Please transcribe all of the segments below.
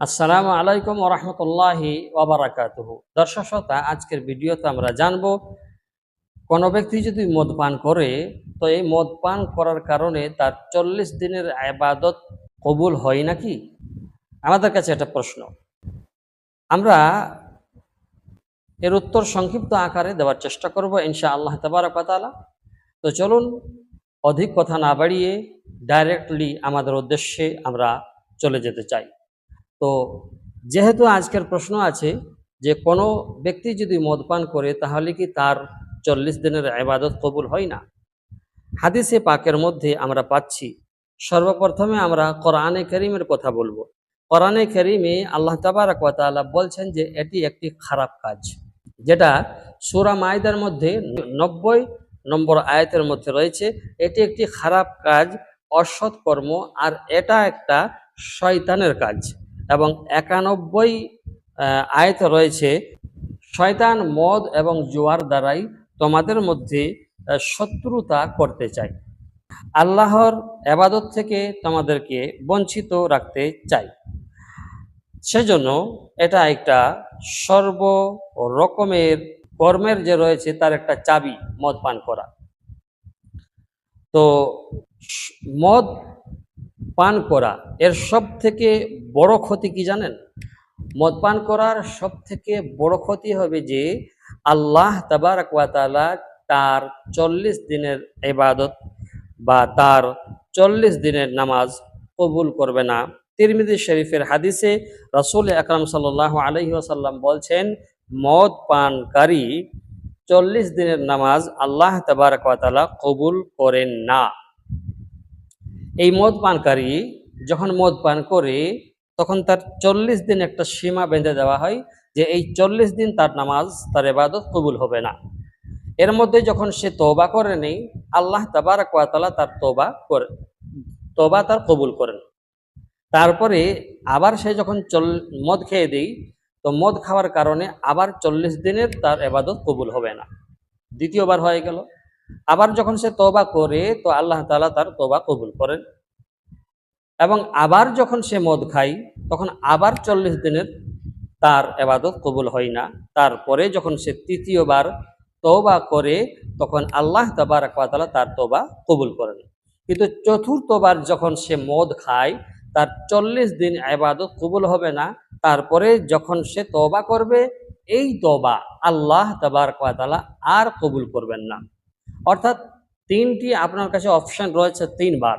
আসসালামু আলাইকুম ওরহমতুল্লাহি ওবরাকাতুহ দর্শক শ্রোতা, আজকের ভিডিওতে আমরা জানব, কোনো ব্যক্তি যদি মদ পান করে, তো এই মদ পান করার কারণে তার চল্লিশ দিনের আবাদত কবুল হয় নাকি? আমাদের কাছে একটা প্রশ্ন। আমরা এর উত্তর সংক্ষিপ্ত আকারে দেওয়ার চেষ্টা করব ইনশা আল্লাহ তাবারকাতালা তো চলুন, অধিক কথা না বাড়িয়ে ডাইরেক্টলি আমাদের উদ্দেশ্যে আমরা চলে যেতে চাই। তো যেহেতু আজকের প্রশ্ন আছে যে কোনো ব্যক্তি যদি মদপান করে, তাহলে কি তার চল্লিশ দিনের আবাদত কবুল হয় না? হাদিসে পাকের মধ্যে আমরা পাচ্ছি, সর্বপ্রথমে আমরা কোরআনে করিমের কথা বলব। কোরআনে করিমে আল্লাহ তাবারক ওয়া তাআলা বলছেন যে এটি একটি খারাপ কাজ, যেটা সুরা মাইদার মধ্যে নব্বই নম্বর আয়াতের মধ্যে রয়েছে। এটি একটি খারাপ কাজ, অসৎ কর্ম, আর এটা একটা শয়তানের কাজ। এবং একানব্বই আয়ত রয়েছে, শয়তান মদ এবং জোয়ার দ্বারাই তোমাদের মধ্যে শত্রুতা করতে চায়। আল্লাহর এবাদত থেকে তোমাদেরকে বঞ্চিত রাখতে চাই সেজন্য এটা একটা সর্ব রকমের কর্মের যে রয়েছে, তার একটা চাবি মদ পান করা। তো মদ পান করা, এর সব থেকে বড় ক্ষতি কি জানেন? মদ পান করার সব থেকে বড় ক্ষতি হবে যে, আল্লাহ তাবারক ওয়া তাআলা তার চল্লিশ দিনের ইবাদত বা তার চল্লিশ দিনের নামাজ কবুল করবে না। তিরমিজি শরীফের হাদিসে রসুল আকরাম সাল্লাহ আলহি আসাল্লাম বলছেন মদ পানকারী চল্লিশ দিনের নামাজ আল্লাহ তাবারক ওয়া কবুল করেন না। এই মদ পানকারী যখন মদ পান করে, তখন তার চল্লিশ দিন একটা সীমা বেঁধে দেওয়া হয় যে এই চল্লিশ দিন তার নামাজ, তার এবাদত কবুল হবে না। এর মধ্যে যখন সে তোবা করে নেই, আল্লাহ তাবারক ওয়া তাআলা তার তোবা করে তোবা তার কবুল করেন। তারপরে আবার সে যখন চল, মদ খেয়ে দেই, তো মদ খাওয়ার কারণে আবার চল্লিশ দিনের তার এবাদত কবুল হবে না। দ্বিতীয়বার হয়ে গেল। আবার যখন সে তোবা করে, তো আল্লাহ তাআলা তার তোবা কবুল করেন। এবং আবার যখন সে মদ খায়, তখন আবার চল্লিশ দিনের তার এবাদত কবুল হয় না। তারপরে যখন সে তৃতীয়বার তওবা করে, তখন আল্লাহ তাবারক ওয়া তার তোবা কবুল করেন। কিন্তু চতুর্থবার যখন সে মদ খায়, তার চল্লিশ দিন এবাদত কবুল হবে না। তারপরে যখন সে তওবা করবে, এই তওবা আল্লাহ তাবারক ওয়া আর কবুল করবেন না। অর্থাৎ তিনটি আপনার কাছে অপশন রয়েছে তিনবার।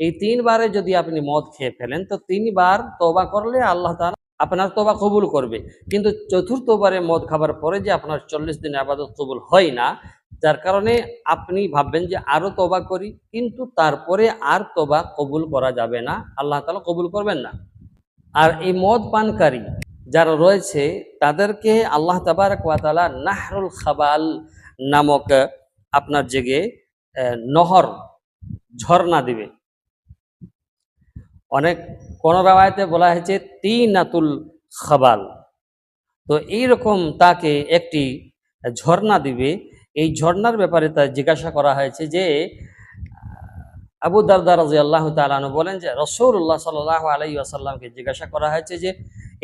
এই তিনবারে যদি আপনি মদ খেয়ে ফেলেন, তো তিনবার তোবা করলে আল্লাহ তাআলা আপনার তোবা কবুল করবে। কিন্তু চতুর্থবারে মদ খাবার পরে যে আপনার চল্লিশ দিন আবাদত কবুল হয় না, যার কারণে আপনি ভাববেন যে আরও তোবা করি, কিন্তু তারপরে আর তোবা কবুল করা যাবে না, আল্লাহ তালা কবুল করবেন না। আর এই মদ পানকারী যারা রয়েছে, তাদেরকে আল্লাহ তাবারক ওয়া তাআলা নাহরুল খাবাল নামক আপনার জেগে নহর, ঝর্ণা দিবে। অনেক, কোন রাওয়ায়তে বলা হয়েছে, তিনাতুল খাবাল। তো এইরকম তাকে একটি ঝর্ণা দিবে। এই ঝর্ণার ব্যাপারে তা জিজ্ঞাসা করা হয়েছে যে, আবু দারদা রাজি আল্লাহ তালানু বলেন যে রসৌল্লাহ সাল আলাই আসাল্লামকে জিজ্ঞাসা করা হয়েছে যে,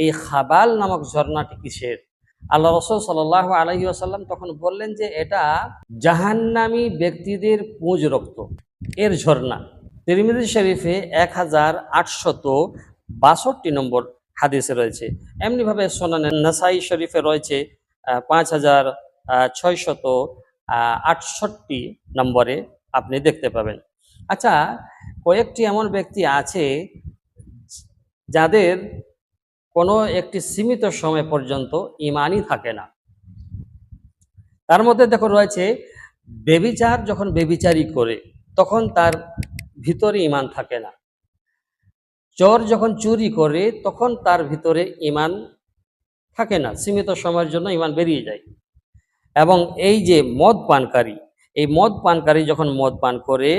এই খাবাল নামক ঝর্ণাটি কিসের? আল্লাহ রসুল সাল্লাহ আলহি আসাল্লাম তখন বললেন যে এটা জাহান্নামী ব্যক্তিদের পুঁজ রক্ত, এর ঝর্ণা। তিরমিজি শরীফে এক হাজার আটশত বাষট্টি নম্বর হাদিসে রয়েছে। এমনিভাবে সোনানে নাসাই শরীফে রয়েছে পাঁচ হাজার ছয়শত আটষট্টি নম্বরে আপনি দেখতে পাবেন। আচ্ছা কয়েকটি এমন ব্যক্তি আছে যাদের কোনো একটি সীমিত সময় পর্যন্ত ইমানই থাকে না। তার মধ্যে দেখো রয়েছে বেবিচার যখন বেবিচারি করে, তখন তার ভিতরে ইমান থাকে না। চোর যখন চুরি করে, তখন তার ভিতরে ইমান থাকে না। সীমিত সময়ের জন্য ইমান বেরিয়ে যায়। এবং এই যে মদ পানকারী, এই মদ পানকারী যখন মদ পান করে,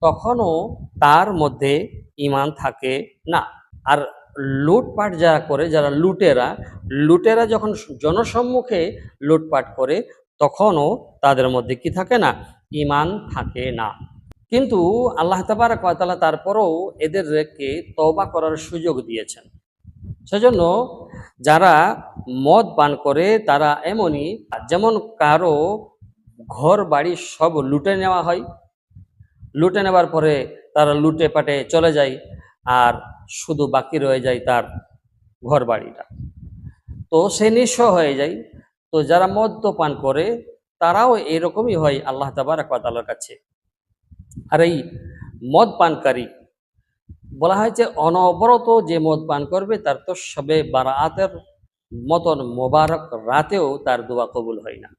তখনও তার মধ্যে ইমান থাকে না। আর লুটপাট যারা করে, যারা লুটেরা লুটেরা যখন জনসম্মুখে লুটপাট করে, তখনও তাদের মধ্যে কি থাকে না? ইমান থাকে না। কিন্তু আল্লাহ তাবারক ওয়া তাআলা তারপরেও এদেরকে তওবা করার সুযোগ দিয়েছেন। সেজন্য যারা মদ পান করে, তারা এমনই, যেমন কারও ঘর, বাড়ি সব লুটে নেওয়া হয়। লুটে নেওয়ার পরে তারা লুটে পাটে চলে যায়। আর শুধু বাকি রয়ে যায় তার ঘর বাড়িটা তো সে নিঃস্ব হয়ে যায়। তো যারা মদ্যপান করে, তারাও এরকমই হয় আল্লাহ তাবারাকাতালার কাছে। আর এই মদ পানকারী বলা হয়েছে অনবরত যে মদ পান করবে, তার তো সবে বারাতের মতন মোবারক রাতেও তার দোয়া কবুল হয় না।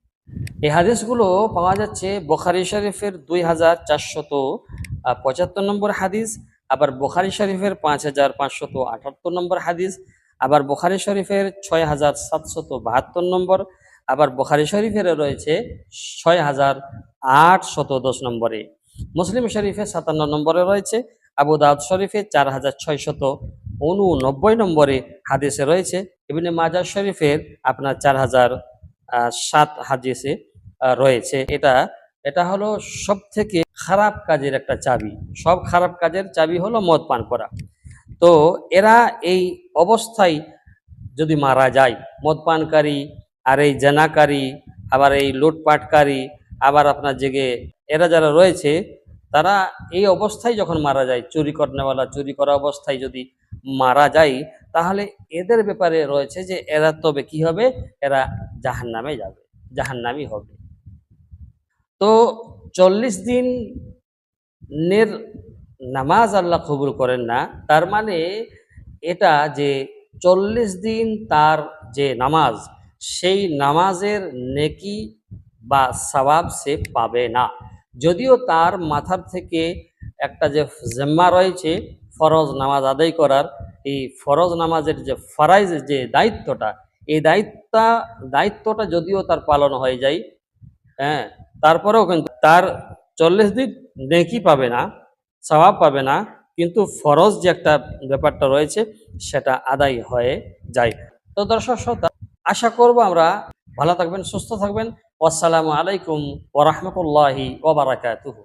এই হাদিসগুলো পাওয়া যাচ্ছে বোখারি শরীফের দুই হাজার চারশত পঁচাত্তর নম্বর হাদিস আবার বোখারি শরীফের পাঁচ হাজার পাঁচশত আটাত্তর নম্বর হাদিস, আবার বোখারি শরীফের ছয় হাজার সাতশত বাহাত্তর নম্বর, আবার বোখারি শরীফের রয়েছে ছয় হাজার আটশত দশ নম্বরে। মুসলিম শরীফে সাতান্ন নম্বরে রয়েছে, আবু দাউদ শরীফে চার হাজার ছয়শত উননব্বই নম্বরে হাদিসে রয়েছে, ইবনে মাজার শরীফের আপনার চার হাজার সাত হাদিসে রয়েছে। এটা এটা হলো সব থেকে খারাপ কাজের একটা চাবি। সব খারাপ কাজের চাবি হলো মদ পান করা। তো এরা এই অবস্থায় যদি মারা যায়, মদ পানকারী, আর এই জেনাকারী, আবার এই লুটপাটকারী, আবার আপনার জেগে এরা যারা রয়েছে, তারা এই অবস্থায় যখন মারা যায়, চুরি করনেওয়ালা, চুরি করা অবস্থায় যদি মারা যায়, তাহলে এদের ব্যাপারে রয়েছে যে এরা তবে কি হবে? এরা জাহান্নামে যাবে, জাহান্নামি হবে। তো চল্লিশ দিন নের নামাজ আল্লাহ কবুল করেন না, তার মানে এটা যে চল্লিশ দিন তার যে নামাজ, সেই নামাজের নেকি বা সওয়াব সে পাবে না। যদিও তার মাথার থেকে একটা যে জেম্মা রয়েছে, ফরজ নামাজ আদায় করার, এই ফরজ নামাজের যে ফরাইজ যে দায়িত্বটা, এই দায়িত্ব দায়িত্বটা যদিও তার পালন হয়ে যায় হ্যাঁ তারপরেও কিন্তু তার চল্লিশ দিন নেকি পাবে না স্বভাব পাবে না, কিন্তু ফরজ যে একটা ব্যাপারটা রয়েছে সেটা আদায় হয়ে যায়। তো দর্শক শ্রোতা, আশা করব আমরা ভালো থাকবেন, সুস্থ থাকবেন। আসসালামু আলাইকুম ওরহমতুল্লাহি ওবরাকাতুহু